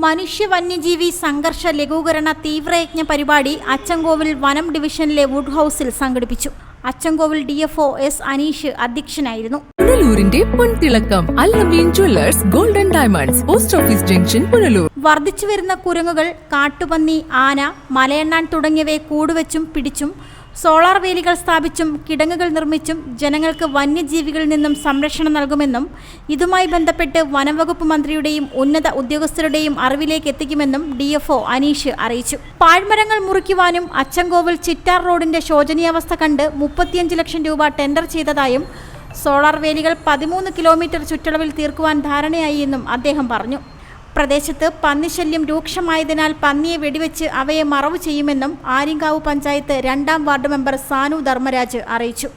മനുഷ്യ വന്യജീവി സംഘർഷ ലഘൂകരണ തീവ്രയജ്ഞ പരിപാടി അച്ചൻകോവിൽ വനം ഡിവിഷനിലെ വുഡ് ഹൗസിൽ സംഘടിപ്പിച്ചു. Achankovil D F O S Aneesh അധ്യക്ഷനായിരുന്നു. പുനലൂരിന്റെ പൊൻതിളക്കം Allameen jewellers golden diamonds post office junction Punalur. വർദ്ധിച്ചു വരുന്ന കുരങ്ങുകൾ കാട്ടുപന്നി ആന മലയെണ്ണാൻ തുടങ്ങിയവയെ കൂടുവെച്ചും പിടിച്ചും സോളാർ വേലികൾ സ്ഥാപിച്ചും കിടങ്ങുകൾ നിർമ്മിച്ചും ജനങ്ങൾക്ക് വന്യജീവികളിൽ നിന്നും സംരക്ഷണം നൽകുമെന്നും ഇതുമായി ബന്ധപ്പെട്ട് വനംവകുപ്പ് മന്ത്രിയുടെയും ഉന്നത ഉദ്യോഗസ്ഥരുടെയും അറിവിലേക്ക് എത്തിക്കുമെന്നും ഡി എഫ് അനീഷ് അറിയിച്ചു. പാഴ്മരങ്ങൾ മുറിക്കുവാനും അച്ചൻകോവിൽ ചിറ്റാർ റോഡിന്റെ ശോചനീയാവസ്ഥ കണ്ട് മുപ്പത്തിയഞ്ച് ലക്ഷം രൂപ ടെൻഡർ ചെയ്തതായും സോളാർ വേലികൾ പതിമൂന്ന് കിലോമീറ്റർ ചുറ്റളവിൽ തീർക്കുവാൻ ധാരണയായി എന്നും അദ്ദേഹം പറഞ്ഞു. പ്രദേശത്ത് പന്നിശല്യം രൂക്ഷമായതിനാൽ പന്നിയെ വെടിവെച്ച് അവയെ മറവു ചെയ്യുമെന്നും ആര്യങ്കാവ് പഞ്ചായത്ത് രണ്ടാം വാർഡ് മെമ്പർ സാനു ധർമ്മരാജ് അറിയിച്ചു.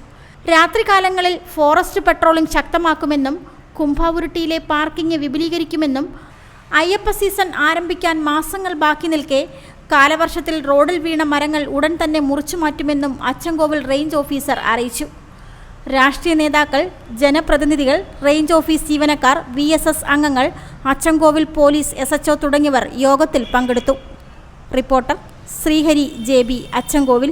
രാത്രികാലങ്ങളിൽ ഫോറസ്റ്റ് പട്രോളിംഗ് ശക്തമാക്കുമെന്നും കുംഭാവുരുട്ടിയിലെ പാർക്കിംഗ് വിപുലീകരിക്കുമെന്നും അയ്യപ്പ സീസൺ ആരംഭിക്കാൻ മാസങ്ങൾ ബാക്കി നിൽക്കെ കാലവർഷത്തിൽ റോഡിൽ വീണ മരങ്ങൾ ഉടൻ തന്നെ മുറിച്ചു മാറ്റുമെന്നും അച്ചൻകോവിൽ റേഞ്ച് ഓഫീസർ അറിയിച്ചു. രാഷ്ട്രീയ നേതാക്കൾ ജനപ്രതിനിധികൾ റേഞ്ച് ഓഫീസ് ജീവനക്കാർ വി എസ് എസ് അംഗങ്ങൾ Achankovil police S H O തുടങ്ങിയവർ യോഗത്തിൽ പങ്കെടുത്തു. Reporter Srihari J B Achankovil.